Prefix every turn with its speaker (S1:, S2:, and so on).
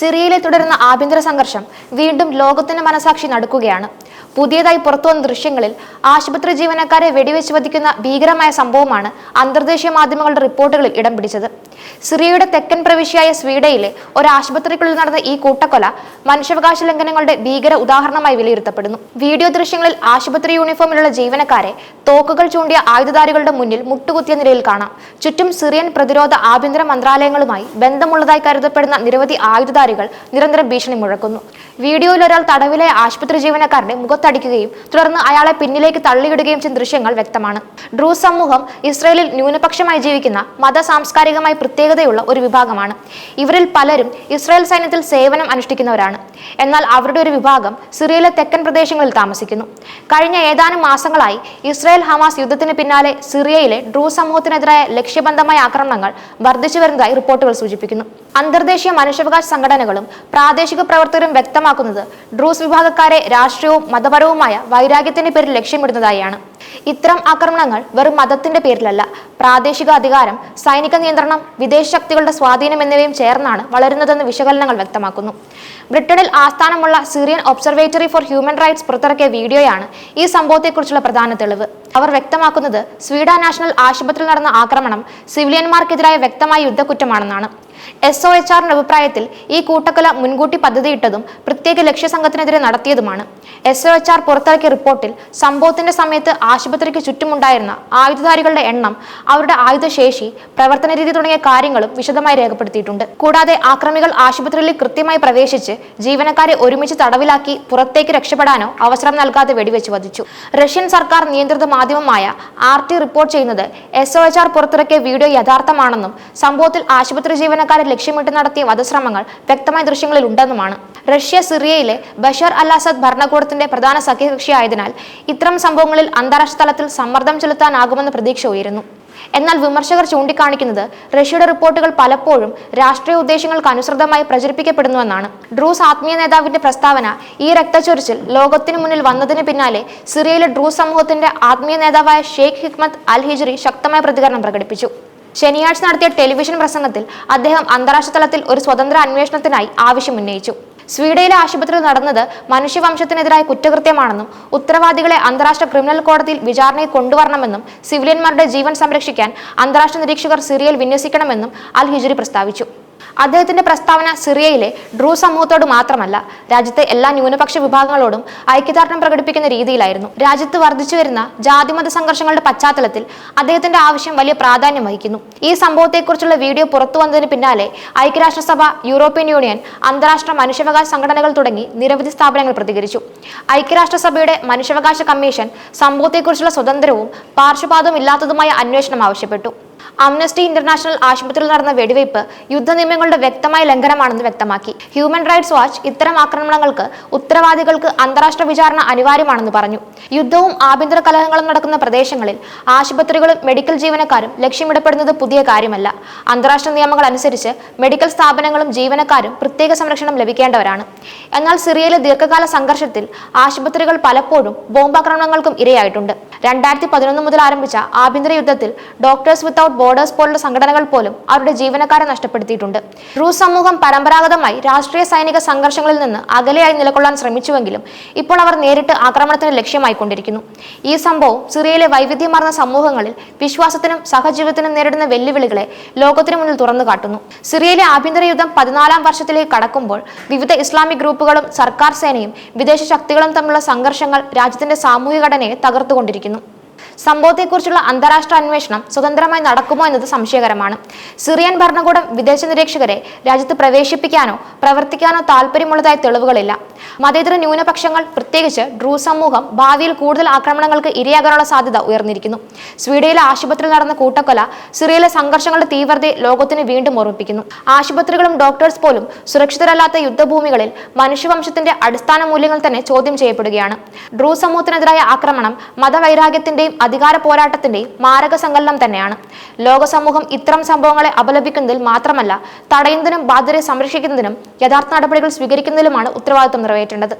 S1: സിറിയയിലെ തുടരുന്ന ആഭ്യന്തര സംഘർഷം വീണ്ടും ലോകത്തിന്റെ മനസാക്ഷി നടുക്കുകയാണ്. പുതിയതായി പുറത്തുവന്ന ദൃശ്യങ്ങളിൽ ആശുപത്രി ജീവനക്കാരെ വെടിവെച്ച് വധിക്കുന്ന ഭീകരമായ സംഭവമാണ് അന്തർദേശീയ മാധ്യമങ്ങളുടെ റിപ്പോർട്ടുകളിൽ ഇടം പിടിച്ചത്. സിറിയയുടെ തെക്കൻ പ്രവിശ്യയായ സ്വീഡയിലെ ഒരു ആശുപത്രിക്കുള്ളിൽ നടന്ന ഈ കൂട്ടക്കൊല മനുഷ്യാവകാശ ലംഘനങ്ങളുടെ ഭീകര ഉദാഹരണമായി വിലയിരുത്തപ്പെടുന്നു. വീഡിയോ ദൃശ്യങ്ങളിൽ ആശുപത്രി യൂണിഫോമിലുള്ള ജീവനക്കാരെ തോക്കുകൾ ചൂണ്ടിയ ആയുധധാരികളുടെ മുന്നിൽ മുട്ടുകുത്തിയ നിലയിൽ കാണാം. ചുറ്റും സിറിയൻ പ്രതിരോധ ആഭ്യന്തര മന്ത്രാലയങ്ങളുമായി ബന്ധമുള്ളതായി കരുതപ്പെടുന്ന നിരവധി ആയുധധാരികൾ നിരന്തരം ഭീഷണി മുഴക്കുന്നു. വീഡിയോയിൽ ഒരാൾ തടവിലെ ആശുപത്രി ജീവനക്കാരന്റെ മുഖത്തടിക്കുകയും തുടർന്ന് അയാളെ പിന്നിലേക്ക് തള്ളിയിടുകയും ചെയ്യുന്ന ദൃശ്യങ്ങൾ വ്യക്തമാണ്. ഡ്രൂ സമൂഹം ഇസ്രയേലിൽ ന്യൂനപക്ഷമായി ജീവിക്കുന്ന മത സാംസ്കാരികമായി പ്രത്യേകതയുള്ള ഒരു വിഭാഗമാണ്. ഇവരിൽ പലരും ഇസ്രായേൽ സൈന്യത്തിൽ സേവനം അനുഷ്ഠിക്കുന്നവരാണ്. എന്നാൽ അവരുടെ ഒരു വിഭാഗം സിറിയയിലെ തെക്കൻ പ്രദേശങ്ങളിൽ താമസിക്കുന്നു. കഴിഞ്ഞ ഏതാനും മാസങ്ങളായി ഇസ്രായേൽ ഹമാസ് യുദ്ധത്തിന് പിന്നാലെ സിറിയയിലെ ഡ്രൂ സമൂഹത്തിനെതിരായ ലക്ഷ്യബന്ധമായ ആക്രമണങ്ങൾ വർദ്ധിച്ചു വരുന്നതായി റിപ്പോർട്ടുകൾ സൂചിപ്പിക്കുന്നു. അന്തർദേശീയ മനുഷ്യാവകാശ സംഘടനകളും പ്രാദേശിക പ്രവർത്തകരും വ്യക്തമാക്കുന്നത് ഡ്രൂസ് വിഭാഗക്കാരെ രാഷ്ട്രീയവും മതപരവുമായ വൈരാഗ്യത്തിന്റെ പേരിൽ ലക്ഷ്യമിടുന്നതായാണ്. ഇത്തരം ആക്രമണങ്ങൾ വെറും മതത്തിന്റെ പേരിലല്ല. പ്രാദേശിക അധികാരം സൈനിക നിയന്ത്രണം വിദേശ ശക്തികളുടെ സ്വാധീനം എന്നിവയും ചേർന്നാണ് വളരുന്നതെന്ന് വിശകലനങ്ങൾ വ്യക്തമാക്കുന്നു. ബ്രിട്ടനിൽ ആസ്ഥാനമുള്ള Syrian observatory for human rights പുറത്തിറക്കിയ വീഡിയോയാണ് ഈ സംഭവത്തെക്കുറിച്ചുള്ള പ്രധാന തെളിവ്. അവർ വ്യക്തമാക്കുന്നത് സ്വീഡൻ നാഷണൽ ആശുപത്രിയിൽ നടന്ന ആക്രമണം സിവിലിയന്മാർക്കെതിരായ വ്യക്തമായ യുദ്ധക്കുറ്റമാണെന്നാണ്. എസ് ഒ എച്ച് ആറിന്റെ അഭിപ്രായത്തിൽ ഈ കൂട്ടക്കൊല മുൻകൂട്ടി പദ്ധതിയിട്ടതും പ്രത്യേക ലക്ഷ്യസംഘത്തിനെതിരെ നടത്തിയതുമാണ്. എസ് ഒ എച്ച് ആർ പുറത്തിറക്കിയ റിപ്പോർട്ടിൽ സംഭവത്തിന്റെ സമയത്ത് ആശുപത്രിക്ക് ചുറ്റുമുണ്ടായിരുന്ന ആയുധധാരികളുടെ എണ്ണം അവരുടെ ആയുധശേഷി പ്രവർത്തന രീതി തുടങ്ങിയ കാര്യങ്ങളും വിശദമായി രേഖപ്പെടുത്തിയിട്ടുണ്ട്. കൂടാതെ ആക്രമികൾ ആശുപത്രിയിൽ കൃത്യമായി പ്രവേശിച്ച് ജീവനക്കാരെ ഒരുമിച്ച് തടവിലാക്കി പുറത്തേക്ക് രക്ഷപ്പെടാനോ അവസരം നൽകാതെ വെടിവെച്ച് വധിച്ചു. റഷ്യൻ സർക്കാർ നിയന്ത്രിത മാധ്യമമായ ആർ ടി റിപ്പോർട്ട് ചെയ്യുന്നത് എസ് ഒ എച്ച് ആർ പുറത്തിറക്കിയ വീഡിയോ യഥാർത്ഥമാണെന്നും സംഭവത്തിൽ ആശുപത്രി ജീവനക്കാരെ ലക്ഷ്യമിട്ട് നടത്തിയ വധശ്രമങ്ങൾ വ്യക്തമായ ദൃശ്യങ്ങളിൽ ഉണ്ടെന്നുമാണ്. റഷ്യ സിറിയയിലെ ബഷർ അൽ അസദ് ഭരണകൂടത്തിന്റെ പ്രധാന സഖ്യകക്ഷിയായതിനാൽ ഇത്തരം സംഭവങ്ങളിൽ അന്താരാഷ്ട്ര തലത്തിൽ സമ്മർദ്ദം ചെലുത്താനാകുമെന്ന പ്രതീക്ഷ ഉയരുന്നു. എന്നാൽ വിമർശകർ ചൂണ്ടിക്കാണിക്കുന്നത് റഷ്യയുടെ റിപ്പോർട്ടുകൾ പലപ്പോഴും രാഷ്ട്രീയ ഉദ്ദേശങ്ങൾക്ക് അനുസൃതമായി പ്രചരിപ്പിക്കപ്പെടുന്നുവെന്നാണ്. ഡ്രൂസ് ആത്മീയ നേതാവിന്റെ പ്രസ്താവന ഈ രക്തച്ചൊരിച്ചിൽ ലോകത്തിനു മുന്നിൽ വന്നതിന് പിന്നാലെ സിറിയയിലെ ഡ്രൂസ് സമൂഹത്തിന്റെ ആത്മീയ നേതാവായ ഷെയ്ഖ് ഹിക്മത്ത് അൽ ഹിജ്രി ശക്തമായ പ്രതികരണം പ്രകടിപ്പിച്ചു. ശനിയാഴ്ച നടത്തിയ ടെലിവിഷൻ പ്രസംഗത്തിൽ അദ്ദേഹം അന്താരാഷ്ട്ര തലത്തിൽ ഒരു സ്വതന്ത്ര അന്വേഷണത്തിനായി ആവശ്യം ഉന്നയിച്ചു. സ്വീഡയിലെ ആശുപത്രിയിൽ നടന്നത് മനുഷ്യവംശത്തിനെതിരായ കുറ്റകൃത്യമാണെന്നും ഉത്തരവാദികളെ അന്താരാഷ്ട്ര ക്രിമിനൽ കോടതിയിൽ വിചാരണയിൽ കൊണ്ടുവരണമെന്നും സിവിലിയന്മാരുടെ ജീവൻ സംരക്ഷിക്കാൻ അന്താരാഷ്ട്ര നിരീക്ഷകർ സിറിയയിൽ വിന്യസിക്കണമെന്നും അൽ ഹിജുരി പ്രസ്താവിച്ചു. അദ്ദേഹത്തിന്റെ പ്രസ്താവന സിറിയയിലെ ഡ്രൂ സമൂഹത്തോട് മാത്രമല്ല രാജ്യത്തെ എല്ലാ ന്യൂനപക്ഷ വിഭാഗങ്ങളോടും ഐക്യദാർഢ്യം പ്രകടിപ്പിക്കുന്ന രീതിയിലായിരുന്നു. രാജ്യത്ത് വർദ്ധിച്ചു വരുന്ന ജാതിമത സംഘർഷങ്ങളുടെ പശ്ചാത്തലത്തിൽ അദ്ദേഹത്തിന്റെ ആവശ്യം വലിയ പ്രാധാന്യം വഹിക്കുന്നു. ഈ സംഭവത്തെക്കുറിച്ചുള്ള വീഡിയോ പുറത്തു വന്നതിന് പിന്നാലെ ഐക്യരാഷ്ട്രസഭ യൂറോപ്യൻ യൂണിയൻ അന്താരാഷ്ട്ര മനുഷ്യാവകാശ സംഘടനകൾ തുടങ്ങി നിരവധി സ്ഥാപനങ്ങൾ പ്രതികരിച്ചു. ഐക്യരാഷ്ട്രസഭയുടെ മനുഷ്യാവകാശ കമ്മീഷൻ സംഭവത്തെക്കുറിച്ചുള്ള സ്വതന്ത്രവും പാർശ്വപാതവും ഇല്ലാത്തതുമായ അന്വേഷണം ആവശ്യപ്പെട്ടു. അംനസ്റ്റി ഇന്റർനാഷണൽ ആശുപത്രിയിൽ നടന്ന വെടിവയ്പ് യുദ്ധനിയമങ്ങളുടെ വ്യക്തമായ ലംഘനമാണെന്ന് വ്യക്തമാക്കി. ഹ്യൂമൻ റൈറ്റ്സ് വാച്ച് ഇത്തരം ആക്രമണങ്ങൾക്ക് ഉത്തരവാദികൾക്ക് അന്താരാഷ്ട്ര വിചാരണ അനിവാര്യമാണെന്ന് പറഞ്ഞു. യുദ്ധവും ആഭ്യന്തര കലഹങ്ങളും നടക്കുന്ന പ്രദേശങ്ങളിൽ ആശുപത്രികളും മെഡിക്കൽ ജീവനക്കാരും ലക്ഷ്യമിടപ്പെടുന്നത് പുതിയ കാര്യമല്ല. അന്താരാഷ്ട്ര നിയമങ്ങൾ അനുസരിച്ച് മെഡിക്കൽ സ്ഥാപനങ്ങളും ജീവനക്കാരും പ്രത്യേക സംരക്ഷണം ലഭിക്കേണ്ടവരാണ്. എന്നാൽ സിറിയയിലെ ദീർഘകാല സംഘർഷത്തിൽ ആശുപത്രികൾ പലപ്പോഴും ബോംബാക്രമണങ്ങൾക്കും ഇരയായിട്ടുണ്ട്. രണ്ടായിരത്തി പതിനൊന്ന് മുതൽ ആരംഭിച്ച ആഭ്യന്തര യുദ്ധത്തിൽ ഡോക്ടേഴ്സ് വിത്തൌട്ട് ബോർഡേഴ്സ് പോലുള്ള സംഘടനകൾ പോലും അവരുടെ ജീവനക്കാരെ നഷ്ടപ്പെടുത്തിയിട്ടുണ്ട്. റൂസ് സമൂഹം പരമ്പരാഗതമായി രാഷ്ട്രീയ സൈനിക സംഘർഷങ്ങളിൽ നിന്ന് അകലെയായി നിലകൊള്ളാൻ ശ്രമിച്ചുവെങ്കിലും ഇപ്പോൾ അവർ നേരിട്ട് ആക്രമണത്തിന് ലക്ഷ്യമായിക്കൊണ്ടിരിക്കുന്നു. ഈ സംഭവം സിറിയയിലെ വൈവിധ്യമാർന്ന സമൂഹങ്ങളിൽ വിശ്വാസത്തിനും സഹജീവിതത്തിനും നേരിടുന്ന വെല്ലുവിളികളെ ലോകത്തിനു മുന്നിൽ തുറന്നു കാട്ടുന്നു. സിറിയയിലെ ആഭ്യന്തര യുദ്ധം പതിനാലാം വർഷത്തിലേക്ക് കടക്കുമ്പോൾ വിവിധ ഇസ്ലാമിക് ഗ്രൂപ്പുകളും സർക്കാർ സേനയും വിദേശ ശക്തികളും തമ്മിലുള്ള സംഘർഷങ്ങൾ രാജ്യത്തിന്റെ സാമൂഹിക ഘടനയെ തകർത്തുകൊണ്ടിരിക്കുന്നു. സംഭവത്തെക്കുറിച്ചുള്ള അന്താരാഷ്ട്ര അന്വേഷണം സ്വതന്ത്രമായി നടക്കുമോ എന്നത് സംശയകരമാണ്. സിറിയൻ ഭരണകൂടം വിദേശ നിരീക്ഷകരെ രാജ്യത്ത് പ്രവേശിപ്പിക്കാനോ പ്രവർത്തിക്കാനോ താല്പര്യമുള്ളതായി തെളിവുകളില്ല. മതേതര ന്യൂനപക്ഷങ്ങൾ പ്രത്യേകിച്ച് ഡ്രൂ സമൂഹം ഭാവിയിൽ കൂടുതൽ ആക്രമണങ്ങൾക്ക് ഇരയാകാനുള്ള സാധ്യത ഉയർന്നിരിക്കുന്നു. സ്വീഡനിലെ ആശുപത്രിയിൽ നടന്ന കൂട്ടക്കൊല സിറിയയിലെ സംഘർഷങ്ങളുടെ തീവ്രതയെ ലോകത്തിന് വീണ്ടും ഓർമ്മിപ്പിക്കുന്നു. ആശുപത്രികളും ഡോക്ടേഴ്സ് പോലും സുരക്ഷിതരല്ലാത്ത യുദ്ധഭൂമികളിൽ മനുഷ്യവംശത്തിന്റെ അടിസ്ഥാന മൂല്യങ്ങൾ തന്നെ ചോദ്യം ചെയ്യപ്പെടുകയാണ്. ഡ്രൂ സമൂഹത്തിനെതിരായ ആക്രമണം മതവൈരാഗ്യത്തിന്റെയും അധികാര പോരാട്ടത്തിന്റെയും മാരക സങ്കലനം തന്നെയാണ്. ലോക സമൂഹം ഇത്തരം സംഭവങ്ങളെ അപലപിക്കുന്നതിൽ മാത്രമല്ല തടയുന്നതിനും ബാധ്യതയെ സംരക്ഷിക്കുന്നതിനും യഥാർത്ഥ നടപടികൾ സ്വീകരിക്കുന്നതിലുമാണ് ഉത്തരവാദിത്വം നിറവേറ്റേണ്ടത്